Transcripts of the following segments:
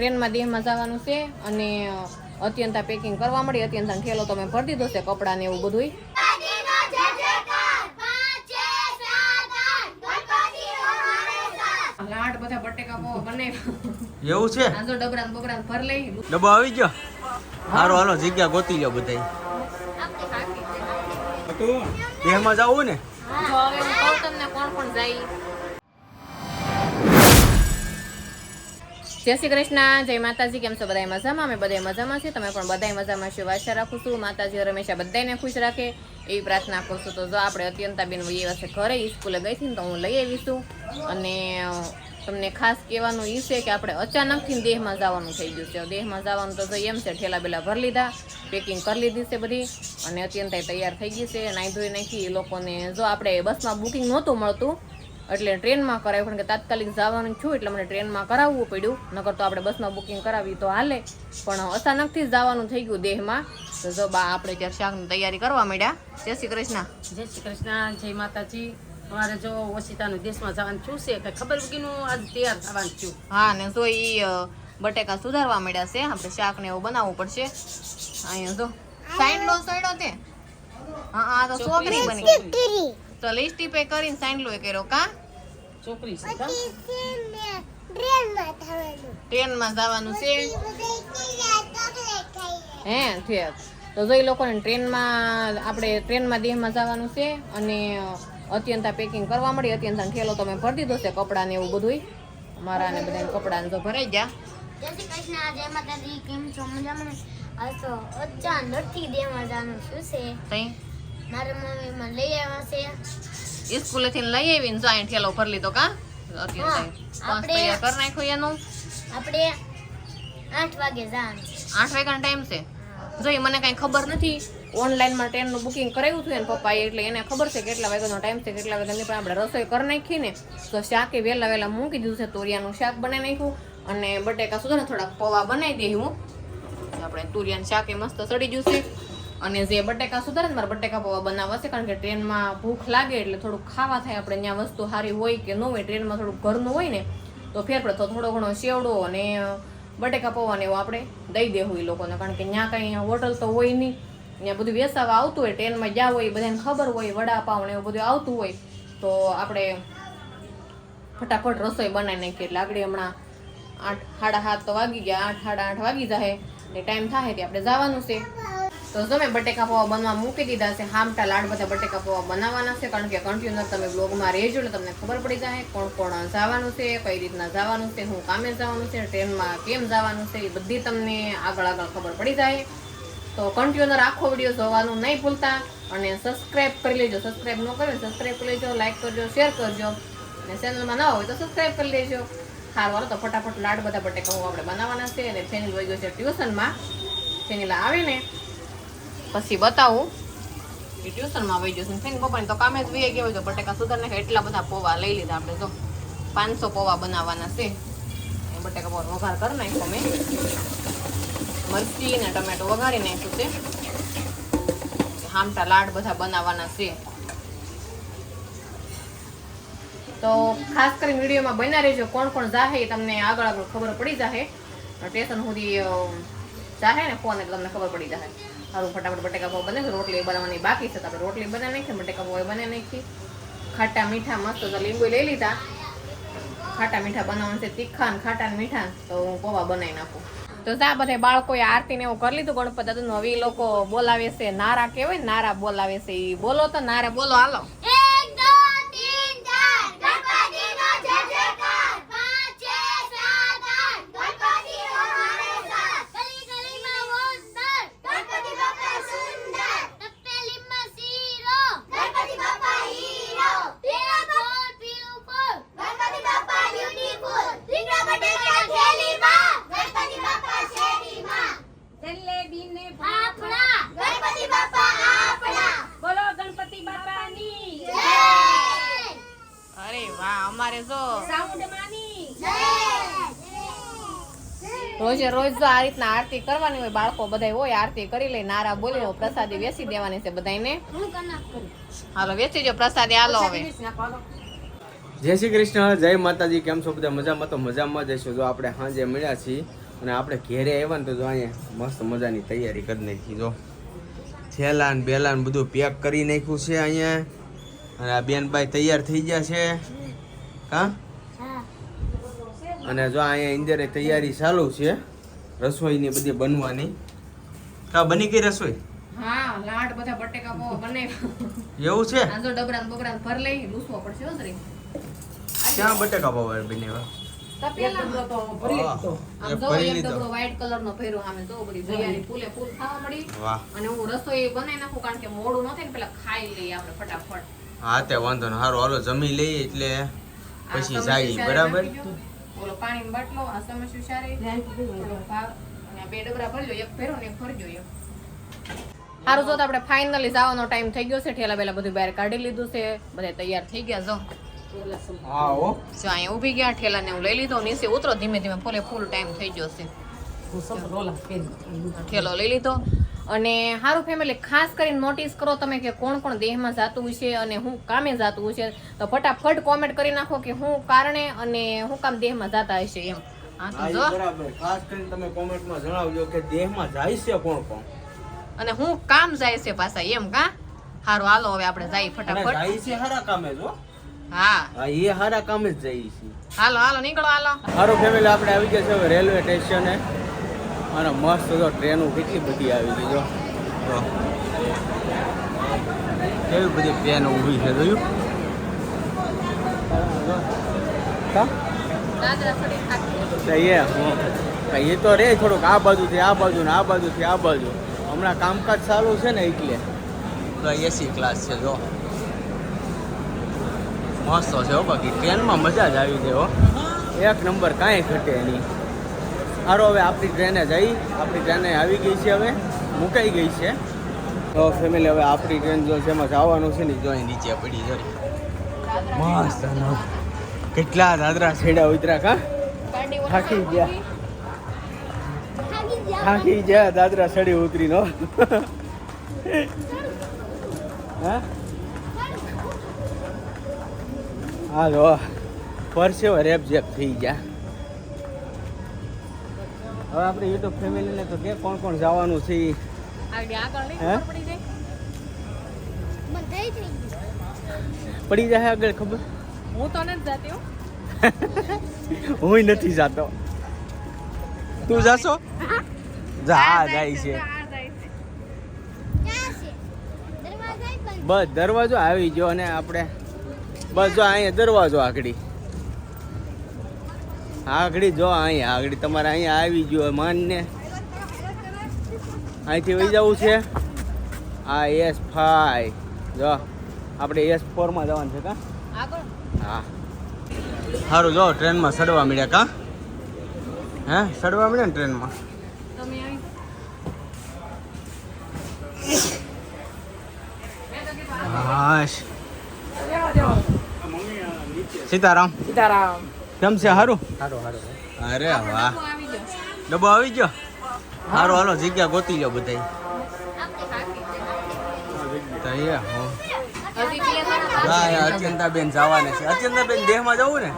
ટ્રેનમાં દેહમાં જવાનું છે અને અત્યંતા પેકિંગ કરવા મળી. અત્યંતા ઠેલો તમે ભરી દીધો છે કપડાં ને એવું બધું લાડ બધા બટેકા પૌવા બનાવ્યા. એવું છે? આ ડબરા ને બબરા ભર લઈ. ડબ્બો આવી ગયો? હારો હાલો જગ્યા ગોતી લ્યો બધા દેહમાં જવું ને? જો હવે હું કહું તમને કોણ કોણ જાય. જય શ્રી કૃષ્ણ, જય માતાજી, કેમ છો? બધા મજામાં? અમે બધા મજામાં છે તમે પણ બધા મજામાં છો. આશા રાખું છું. માતાજી હંમેશા બધાને ખુશ રાખે. એવી પ્રાર્થના કરું છું. તો જો આપણે અત્યંતાબેન એ વર્ષે ઘરે સ્કૂલે ગઈ હતી તો હું લઈ આવીશું. અને તમને ખાસ કહેવાનું એ છે કે આપણે અચાનકથી દેહમાં જવાનું થઈ ગયું છે. દેહમાં જવાનું તો એમ છે, ઠેલા બેલા ભરી લીધા. પેકિંગ કરી લીધી છે બધી. અને અત્યંત તૈયાર થઈ ગઈ છે. નાઈ ધોઈ નાખી. એ લોકોને જો આપણે બસમાં બુકિંગ નહોતું મળતું એટલે ટ્રેનમાં કરાવ્યું કારણ કે તાત્કાલિક જવાનું છું એટલે મને ટ્રેનમાં કરાવવું પડ્યું. નકર તો આપણે બસમાં બુકિંગ કરાવી તો હાલે. પણ અચાનકથી જ જવાનું થઈ ગયું દેહમાં. તો જો બા આપણે ત્યાં શાકની તૈયારી કરવા માંડ્યા. જય શ્રી કૃષ્ણ. જય શ્રી કૃષ્ણ. જય માતાજી. અમારે જો ઓશિતાનું દેશમાં જવાનું છું છે કે ખબર વગીનું આજ તૈયાર થવાનું છું હા ને જો ઈ બટેકા સુધારવા માંડ્યા છે. આપણે શાક ને એવું બનાવવું પડશે. અહીંયા જો. સાઈન લો સડ્યો તે. હા હા તો છોકરી બની તો લિસ્ટી પે કરીને સાઈન લો કર્યો કા? છોકરી છે ટ્રેનમાં જવાનું. છે? હે ઠીક તો જો લોકોને ટ્રેનમાં આપણે ટ્રેનમાં દેહમાં જવાનું છે અને અત્યંતા પેકિંગ કરવા મળી અત્યંતા ઠેલો તમે ભરી દીધો છે કપડાં ને એવું બધું મારા ને બધા કપડાને તો ભરાઈ ગયા. જય શ્રી કૃષ્ણ જય માતાજી કેમ છો? મજામાં ને? આ તો અચ્છા નથી દેવા જવાનું શું છે? મારા મમ્મી લઈ આવ્યા છે. સ્કૂલે થી લઈ આવીને જો અહીં ઠેલો ભરી લીધો કા? તૈયાર કરી નાખ્યો એનું. આપણે આઠ વાગે જવાનું. આઠ વાગ્યાનો ટાઈમ છે. જો મને કાંઈ ખબર નથી ઓનલાઈનમાં ટ્રેનનું બુકિંગ કરાવ્યું હતું એને પપ્પાએ એટલે એને ખબર છે કેટલા વાગ્યાનો ટાઈમ છે કેટલા વાગ્યાની પણ આપણે રસોઈ કરી નાખી ને તો શાકે વહેલા વહેલા મૂકી દીધું છે તોરિયાનું શાક બનાવી નાખ્યું અને બટેકા સુધારે થોડાક પૌવા બનાવી દઈ હું. આપણે તુરિયાનું શાકે મસ્ત સડી ગયું છે. અને જે બટેકા સુધારે ને મારે બટેકા પૌવા બનાવવા છે, કારણ કે ટ્રેનમાં ભૂખ લાગે એટલે થોડુંક ખાવા થાય. આપણે ત્યાં વસ્તુ સારી હોય કે ન હોય, ટ્રેનમાં થોડુંક ઘરનું હોય ને, તો ફેર પડે તો થોડો ઘણો શેવડો અને બટેકા પૌવાને એવું આપણે દઈ દેવું એ લોકોને. કારણ કે ત્યાં કાંઈ હોટલ તો હોય નહીં ત્યાં બધું વેસાવા આવતું હોય, ટ્રેનમાં જ્યાં હોય બધાને ખબર હોય, વડાપાવ ને એવું બધું આવતું હોય, તો આપણે ફટાફટ રસોઈ બનાવી નાખીએ. એટલે આગળ હમણાં આઠ, સાડા સાત તો વાગી ગયા, આઠ, સાડા આઠ વાગી જાય એટલે ટાઈમ થાય તે આપણે જવાનું છે. તો તમે બટેકા પૌવા બનવા મૂકી દીધા છે, હામટા લાડ બધા બટેકા પૌવા બનાવવાના છે, કારણ કે કન્ટિન્યુઅર તમે બ્લોગમાં રહેજો એટલે તમને ખબર પડી જાય કોણ કોણ જવાનું છે, કઈ રીતના જવાનું છે, હું કામે જવાનું છે, ટ્રેનમાં કેમ જવાનું છે, એ બધી તમને આગળ આગળ ખબર પડી જાય તો કન્ટિન્યુઅર આખો વીડિયો જોવાનું નહીં ભૂલતા અને સબસ્ક્રાઇબ કરી લેજો. સબસ્ક્રાઇબ ન કર્યો સબસ્ક્રાઈબ કરી લેજો લાઈક કરજો શેર કરજો. અને ચેનલમાં ન હોય તો સબસ્ક્રાઈબ કરી લેજો. સારું વાળો તો ફટાફટ લાડ બધા બટેકા હું આપણે બનાવવાના છે અને ફેનિલ વહી ગયો છે ટ્યુશનમાં ફેનિલ આવીને પછી બતાવું. એ ટ્યુશનમાં વહી જશે ફેન પપ્પાને તો કામે જ વહી ગયા તો બટેકા સુધારને એટલા બધા પૌવા લઈ લીધા આપણે તો. પાંચસો પૌવા બનાવવાના છે. બટેકા પૌવા વઘાર કરી નાખ્યો મેં. મરચી ને ટમેટો વઘારી નાખ્યું છે. હામટા લાડ બધા બનાવવાના છે. તો ખાસ કરીને વિડીયોમાં બન્યા રહેજો. કોણ કોણ જાહે એ તમને આગળ આગળ ખબર પડી જાહે. સ્ટેશન સુધી જાહે ને ફોન એટલે તમને ખબર પડી જાહે. સારું ફટાફટ બટેકા પાવ બને રોટલી બનાવવાની બાકી છે, તો આપણે રોટલી બનાવી નાખી, બટેકા પાવ બનાવી નાખી. ખાટા મીઠા, મસ્ત તો લીંબુ લઈ લીધા. ખાટા મીઠા બનાવવાનું છે, તીખા ને ખાટા ને મીઠા તો હું પૌવા બનાવી નાખું. તો જા બધે બાળકોએ આરતી ને એવું કરી લીધું, ગણપત દાદાનું. નવી લોકો બોલાવે છે, નારા કહેવાય નારા બોલાવે છે એ બોલો તો, નારા બોલો, હાલો એક દો તીન ચાર ગણપતિનો જય જયકાર પાંચ છ સાત આઠ ગણપતિનો હરેસાર ગલી ગલીમાં વોંદર ગણપતિ બાપા સુંદર તપેલીમાં શીરો ગણપતિ બાપા હીરો પીળા ફૂલ પીળું ફૂલ ગણપતિ બાપા બ્યુટીફુલ રીંગણા બટાકા થેલીમાં ગણપતિ બાપા શેરીમાં જલેબી ને ફાફડા ગણપતિ બાપા આપણા બોલો ગણપતિ બાપાની જય અરે વાહ અમારે જો સાઉન્ડ માની જય રોજે રોજ તો આ રીતના આરતી કરવાની હોય બાળકો બધા હોય આરતી કરી લે નારા બોલે પ્રસાદી વેચી દેવાની છે બધાને હું હાલો વેચી જો પ્રસાદી હાલો હવે. જય શ્રી કૃષ્ણ જય માતાજી કેમ છો બધા મજામાં? તો મજામાં જઈશું જો આપણે સાંજે મળ્યા છીએ અને આપણે ઘેરે આવ્યા ને તો જો અહીંયા મસ્ત મજાની તૈયારી કરી નાખી જો. થેલા ને બેલા ને બધું પેક કરી નાખ્યું છે અહીંયા. અને આ બેનભાઈ તૈયાર થઈ ગયા છે. હા? અને જો અહીંયા ઇન્દિરે તૈયારી ચાલુ છે રસોઈની બધી બનવાની. કા બની ગઈ રસોઈ? હા લાડ બધા બટેકા બહુ બને. એવું છે? આ જો ડબરા ને બબરા ને ભર લઈ લૂસવો પડશે હો જરી ક્યાં બટેકા પૌવા બન્યા તપેલા તો ભરી તો આમ જો એક ડબરો વ્હાઈટ કલર નો ભર્યો આમે જો બધી ભૈયાની ફૂલે ફૂલ ખાવા મળી. વાહ. અને હું રસોઈ બનાવી નાખું કારણ કે મોડું ન થાય ને પેલા ખાઈ લઈએ આપણે ફટાફટ. હા તે વાંધો ન સારું હાલો જમી લઈએ એટલે પછી જાય બરાબર. ઓલો પાણીનો બાટલો આ સમસ્યું ઓલો અને બે ડબરા ભરજો એક ફેરો ને એક ભરજો સારું જો તો આપણે ફાઇનલી જવાનો ટાઈમ થઈ ગયો છે ઠેલા બેલા બધું બહાર કાઢી લીધું છે બધા તૈયાર થઈ ગયા જો. જો અહીંયા ઊભી ગયા ઠેલા ને હું લઈ લીધો નીચે ઉતરો ધીમે ધીમે ફૂલે ફૂલ ટાઈમ થઈ ગયો છે. ઠેલો લઈ લીધો. અને સારું ફેમિલી ખાસ કરીને નોટિસ કરો તમે કે કોણ કોણ દેહમાં જાતું છે અને હું કામે જાતું છે તો ફટાફટ કોમેન્ટ કરી નાખો કે હું કારણે અને હું કામ દેહમાં જાતા હશે એમ. હા તો જો. બરાબર. ખાસ કરીને તમે કોમેન્ટમાં જણાવજો કે દેહમાં જાય છે કોણ કોણ? અને હું કામ જાય છે પાછા એમ કા? હારું હાલો હવે આપણે જઈએ ફટાફટ. જાય છે હારા કામે જો. હા. એ હારા કામે જ જાય છે. હાલો હાલો નીકળો હાલો. સારું ફેમિલી આપણે આવી ગયા છે હવે રેલવે સ્ટેશને અને મસ્ત જો ટ્રેનો કેટલી બધી આવી ગઈ જો. કેવી બધી ટ્રેન ઊભી છે જોયું? એ તો રે થોડુંક આ બાજુથી આ બાજુ ને આ બાજુથી આ બાજુ. હમણાં કામકાજ ચાલુ છે ને એટલે. તો એસી ક્લાસ છે જો. મસ્ત છે હો બાકી. ટ્રેનમાં મજા જ આવી છે હો. એક નંબર કાંઈ ઘટે નહીં. સારો હવે આપણી ટ્રેને જઈ, આપણી ટ્રેને આવી ગઈ છે હવે, મુકાઈ ગઈ છે. તો ફેમિલી હવે આપણી ટ્રેન જો એમાં જવાનું છે ને, જો અહીં નીચે પડી જરી મસ્ત કેટલા દાદરા છેડા ઉતરા કા? થાકી ગયા. થાકી ગયા દાદરા સડી ઉતરીનો, હા. હા? જો પરસેવો રેપ જેપ થઈ ગયા. હવે આપણે યુટ્યુબ ફેમિલીને તો કે કોણ કોણ જવાનું છે? પડી જાય. બંધાઈ થઈ ગયું પડી જાય આગળ ખબર? હું તો નથી જાતી હું. નથી જાતો. તું જાશો? જા જાય છે આ જાય છે. ક્યાં છે? દરવાજા બંધ. બસ દરવાજો આવી ગયો અને આપણે બસ જો અહીંયા દરવાજો આગળી. આગળી જો અહીંયા આગળી તમારે અહીંયા આવી ગયો માનને અહીંથી વહી જવું છે. આ એસ ફાઈ જો આપણે એસ ફોરમાં જવાનું છે કા? હા. સારું જો ટ્રેનમાં સડવા મળ્યા કા? હે સડવા મળ્યા ને ટ્રેનમાં? હાશ. સીતારામ. સીતારામ. કેમ છે? સારું અરે વાહ. ડબ્બો આવી ગયો? સારું હાલો જગ્યા ગોતી લો બધા તો એ હો. હજી બે જણા હા અત્યંતા બેન જવાને છે. અત્યંતા બેન દેહમાં જવું ને?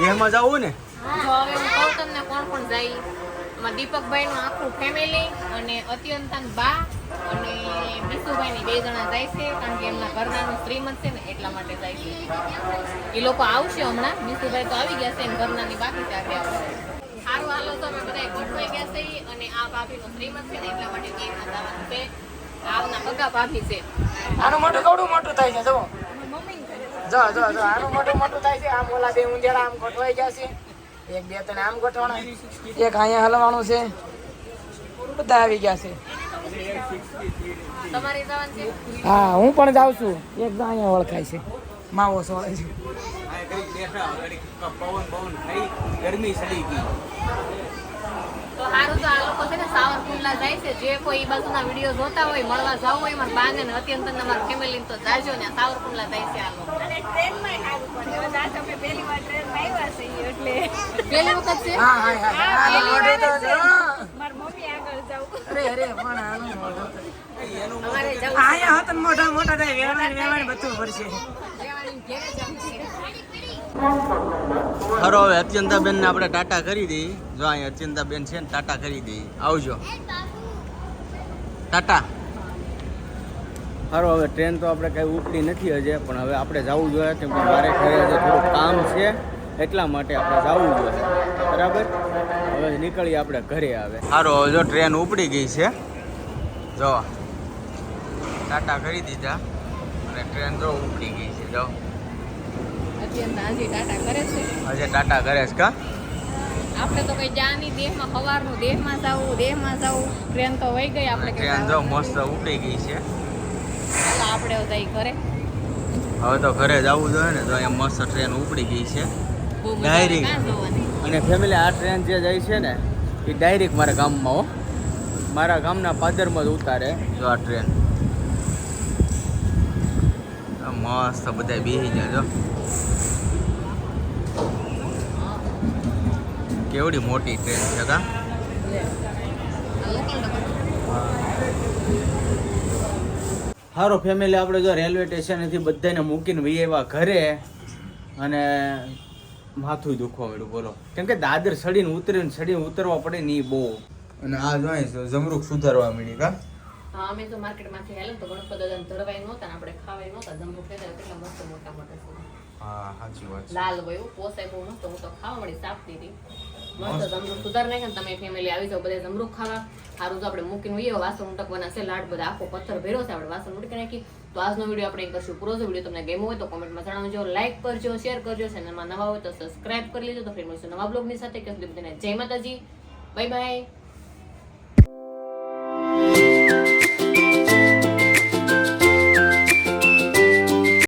દેહમાં જવું ને? કોણ કોણ જાય. દીપકભાઈ નું આખું ફેમિલી અને અત્યંતન બા અને ભીસુભાઈની બે જણા જાય છે કારણ કે એમના ઘરનાનું શ્રીમંત છે ને એટલા માટે જાય છે. એ લોકો આવશે હમણાં. બીસુભાઈ તો આવી ગયા છે એમ ઘરનાની બાકી આગળ આવશે. સારું હાલો, તો અમે બધા ગોઠવાઈ ગયા છે અને આ ભાભીનું શ્રીમંત છે ને એટલા માટે કેકમાં જવાનું છે. આવના બગા ભાભી છે. આનું મોટું કવડું મોટું થાય છે જો જો જો જો, આનું મોટું મોટું થાય છે. આમ ઓલા બે ઊંધેડા આમ ગોઠવાઈ ગયા છે. એક, બે, ત્રણ આમ ગોઠવાના. એક અહીંયા હલવાનું છે. બધા આવી ગયા છે. હા હું પણ જાઉં છું. એકદમ અહીંયા ઓળખાય છે. માવો સોળે છે. ગરમી સડી ગઈ. તો સારું તો આ લોકો છે ને સાવરકુંડલા જાય છે. જે કોઈ એ બાજુના વીડિયો જોતા હોય મળવા જવું હોય મારા બાને ને અત્યંત તમારા ફેમિલી તો જાજો ને. સાવરકુંડલા જાય છે આ લોકો. ટ્રેનમાં વખત છે? હા હા હા. આનું મોઢું તો જો. અરે અરે પણ આનું મોઢું હા હા જવું અહીંયા હોત મોટા મોટા થાય વેવાણ વેવાણ બધું ભરશે. રહેવાની ઘેરે જવું છે ખરો હવે અત્યંતાબેન ને આપણે ટાટા કરી દઈ. જો અહીંયા અત્યંતાબેન છે ને ટાટા કરી દઈ. આવજો. ટાટા. સારું હવે ટ્રેન તો આપણે કઈ ઉપડી નથી હજે પણ હવે આપણે જવું જોઈએ કેમ કે મારે ઘરે હજે થોડું કામ છે એટલા માટે આપણે જવું જોઈએ. બરાબર? હવે નીકળીએ આપણે ઘરે આવે સારું હવે જો ટ્રેન ઉપડી ગઈ છે. જો ટાટા કરી દીધા. અને ટ્રેન જો ઉપડી ગઈ છે જો. હાજી ટાટા કરે છે. હજે ટાટા કરે છે કા? આપણે તો કઈ જાની દેહમાં સવારનું દેહમાં જવું દેહમાં જવું. ટ્રેન તો વહી ગઈ આપણે ટ્રેન જો મસ્ત ઉપડી ગઈ છે. આપણે જઈ ઘરે. હવે તો ઘરે જવું જોઈએ ને તો અહીંયા મસ્ત ટ્રેન ઉપડી ગઈ છે. જવાની. અને ફેમિલી આ ટ્રેન જે જાય છે ને એ ડાયરેક્ટ મારા ગામમાં હો. મારા ગામના પાદરમાં જ ઉતારે જો આ ટ્રેન આ મસ્ત બધા બેસી જાય જો. કેવડી મોટી ટ્રેન છે કા? સારો ફેમિલી આપણે જો રેલવે સ્ટેશનેથી બધાને મૂકીને વહી એવા ઘરે અને માથું દુખવા મળ્યું બોલો. કેમ કે દાદર સડીને ઉતરીને સડીને ઉતરવા પડે ને એ બહુ. અને આ જોઈએ જમરૂક સુધારવા મળી કા? હા અમે તો માર્કેટમાંથી હેલો તો ગણપત દાદાને ધરવાય નહોતા ને આપણે ખાવાય નહોતા. જમવું લેતા કેટલા મસ્ત મોટા મોટા હા સાચી વાત લાલ હોય એવું પોસાય બહુ નહોતો. હું તો ખાવા મળી સાપતી હતી મસ્ત ખાવા. સારું તો આપણે મૂકીને વહીએ વાસણ ઉટકવાના છે, લાડ બધા આખો પથ્થર ભેરો છે વાસણ ઉટકી નાખી. તો વીડિયો આપણે કરશું પૂરો. ગમ્યો હોય તો કોમેન્ટમાં જણાવજો લાઈક કરજો શેર કરજો. ચેનલમાં નવા કરી લેજો. તો નવા બ્લોગની સાથે. કે સુધી બધાને જય માતાજી. Bye bye